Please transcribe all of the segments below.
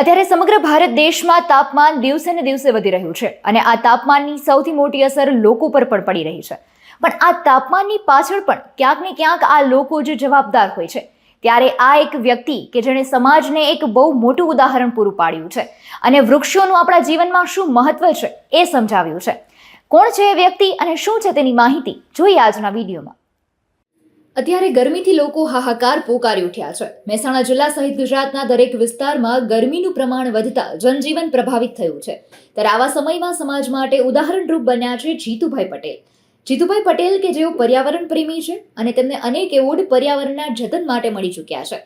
અત્યારે સમગ્ર ભારત દેશમાં તાપમાન દિવસે ને દિવસે વધી રહ્યું છે અને આ તાપમાનની સૌથી મોટી અસર લોકો પર પણ પડી રહી છે. પણ આ તાપમાનની પાછળ પણ ક્યાંક ને ક્યાંક આ લોકો જે જવાબદાર હોય છે. ત્યારે આ એક વ્યક્તિ કે જેણે સમાજને એક બહુ મોટું ઉદાહરણ પૂરું પાડ્યું છે અને વૃક્ષોનું આપણા જીવનમાં શું મહત્વ છે એ સમજાવ્યું છે. કોણ છે એ વ્યક્તિ અને શું છે તેની માહિતી જોઈએ આજના વિડીયોમાં. અત્યારે ગરમીથી લોકો હાહાકાર પોકારી ઉઠ્યા છે. મહેસાણા જિલ્લા સહિત ગુજરાતના દરેક વિસ્તારમાં ગરમીનું પ્રમાણ વધતા જનજીવન પ્રભાવિત થયું છે. ત્યારે આવા સમયમાં સમાજ માટે ઉદાહરણરૂપ બન્યા છે જીતુભાઈ પટેલ. જીતુભાઈ પટેલ કે જેઓ પર્યાવરણ પ્રેમી છે અને તેમને અનેક એવોર્ડ પર્યાવરણના જતન માટે મળી ચૂક્યા છે.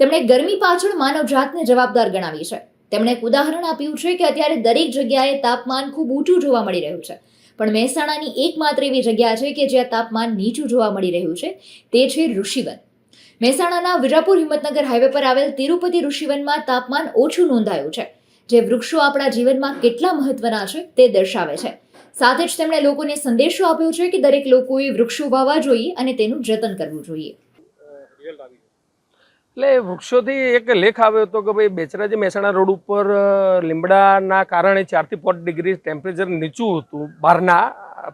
તેમણે ગરમી પાછળ માનવજાતને જવાબદાર ગણાવી છે. તેમણે એક ઉદાહરણ આપ્યું છે કે અત્યારે દરેક જગ્યાએ તાપમાન ખૂબ ઊંચું જોવા મળી રહ્યું છે. પણ મહેસાણાની એકમાત્ર એવી જગ્યા છે કે જ્યાં તાપમાન નીચું જોવા મળી રહ્યું છે, તે છે ઋષિવન. મહેસાણાના વિરાપુર હિંમતનગર હાઈવે પર આવેલ તિરુપતિ ઋષિવનમાં તાપમાન ઓછું નોંધાયું છે, જે વૃક્ષો આપણા જીવનમાં કેટલા મહત્વના છે તે દર્શાવે છે. સાથે જ તેમણે લોકોને સંદેશો આપ્યો છે કે દરેક લોકોએ વૃક્ષો વાવવા જોઈએ અને તેનું જતન કરવું જોઈએ. એટલે વૃક્ષોથી એક લેખ આવ્યો હતો કે ભાઈ બેચરાજી મહેસાણા રોડ ઉપર લીમડાના કારણે ચારથી પાંચ ડિગ્રી ટેમ્પરેચર નીચું હતું, બહારના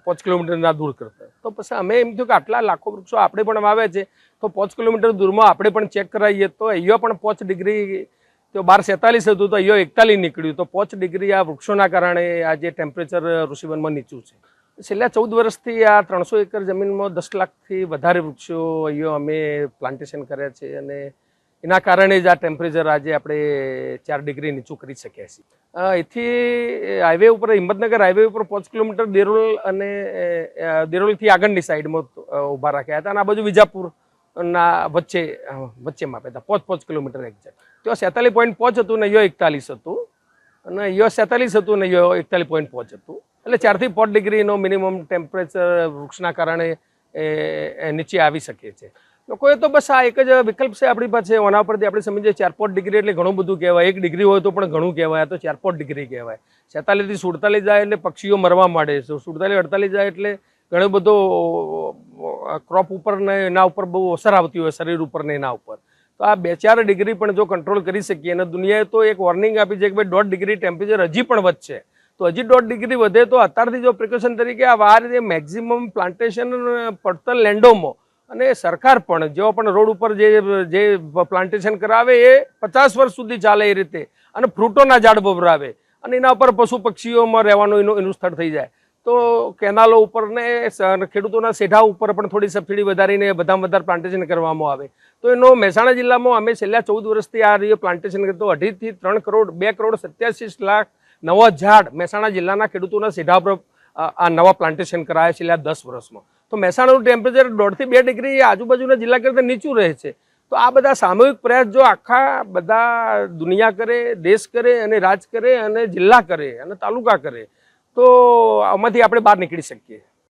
પાંચ કિલોમીટરના દૂર કરતાં. તો પછી અમે એમ થયું કે આટલા લાખો વૃક્ષો આપણે પણ વાવે છે, તો પાંચ કિલોમીટર દૂરમાં આપણે પણ ચેક કરાવીએ તો અહીંયા પણ પાંચ ડિગ્રી, તો બાર સેતાલીસ હતું તો અહીંયા એકતાલીસ નીકળ્યું. તો પાંચ ડિગ્રી આ વૃક્ષોના કારણે આ જે ટેમ્પરેચર ઋષિવનમાં નીચું છે. છેલ્લા ચૌદ વર્ષથી આ ત્રણસો એકર જમીનમાં દસ લાખથી વધારે વૃક્ષો અહીંયા અમે પ્લાન્ટેશન કર્યા છે અને એના કારણે જ આ ટેમ્પરેચર આજે આપણે ચાર ડિગ્રી નીચું કરી શકીએ છીએ. એથી હાઈવે ઉપર, હિંમતનગર હાઈવે ઉપર પાંચ કિલોમીટર દેરોલ અને દેરોલથી આગળની સાઈડમાં ઊભા રાખ્યા હતા અને આ બાજુ વિજાપુરના વચ્ચે વચ્ચે માપ્યા હતા. પાંચ પાંચ કિલોમીટર એક્ઝેક્ટ તો સેતાલીસ પોઈન્ટ પાંચ હતું ને યો એકતાલીસ હતું. અને યો સેતાલીસ હતું ને યો એકતાલીસ પોઈન્ટ પાંચ હતું. એટલે ચારથી પાંચ ડિગ્રીનો મિનિમમ ટેમ્પરેચર વૃક્ષના કારણે નીચે આવી શકે છે. લોકોએ તો બસ આ એક જ વિકલ્પ છે આપણી પાસે. ઓના પરથી આપણે સમજીએ ચાર પાંચ ડિગ્રી એટલે ઘણું બધું કહેવાય. એક ડિગ્રી હોય તો પણ ઘણું કહેવાય. તો ચાર પાંચ ડિગ્રી કહેવાય. છેતાલીસથી સુડતાલીસ જાય એટલે પક્ષીઓ મરવા માંડે છે. સુડતાલીસ, અડતાલીસ જાય એટલે ઘણો બધો ક્રોપ ઉપર ને એના ઉપર બહુ અસર આવતી હોય, શરીર ઉપર ને એના ઉપર. તો આ બે ચાર ડિગ્રી પણ જો કંટ્રોલ કરી શકીએ અને દુનિયાએ તો એક વોર્નિંગ આપી છે કે ભાઈ દોઢ ડિગ્રી ટેમ્પરેચર હજી પણ વધશે. તો હજી દોઢ ડિગ્રી વધે તો અત્યારથી જો પ્રિકોશન તરીકે આ વાર મેક્ઝિમમ પ્લાન્ટેશન પડતર લેન્ડોમાં અને સરકાર પણ જેઓ પણ રોડ ઉપર જે જે પ્લાન્ટેશન કરાવે એ પચાસ વર્ષ સુધી ચાલે એ રીતે. અને ફ્રૂટોના ઝાડ વવરાવે અને એના ઉપર પશુ પક્ષીઓમાં રહેવાનું એનું એનું સ્થળ થઈ જાય. તો કેનાલો ઉપર ને ખેડૂતોના સેઢા ઉપર પણ થોડી સબસિડી વધારીને બધામાં વધારે પ્લાન્ટેશન કરવામાં આવે. તો એનો મહેસાણા જિલ્લામાં અમે છેલ્લા ચૌદ વર્ષથી આ રીતે પ્લાન્ટેશન કરતો. અઢીથી ત્રણ કરોડ, બે કરોડ સત્યાસી લાખ નવા ઝાડ મહેસાણા જિલ્લાના ખેડૂતોના સેઢા પર આ આ નવા પ્લાન્ટેશન કરાયા છેલ્લા દસ વર્ષમાં. તો મહેસાણાનું ટેમ્પરેચર દોઢથી બે ડિગ્રી આજુબાજુના જિલ્લા કરતાં નીચું રહે છે. તો આ બધા સામૂહિક પ્રયાસ જો આખા બધા દુનિયા કરે, દેશ કરે અને રાજ કરે અને જિલ્લા કરે અને તાલુકા કરે, તો આમાંથી આપણે બહાર નીકળી શકીએ.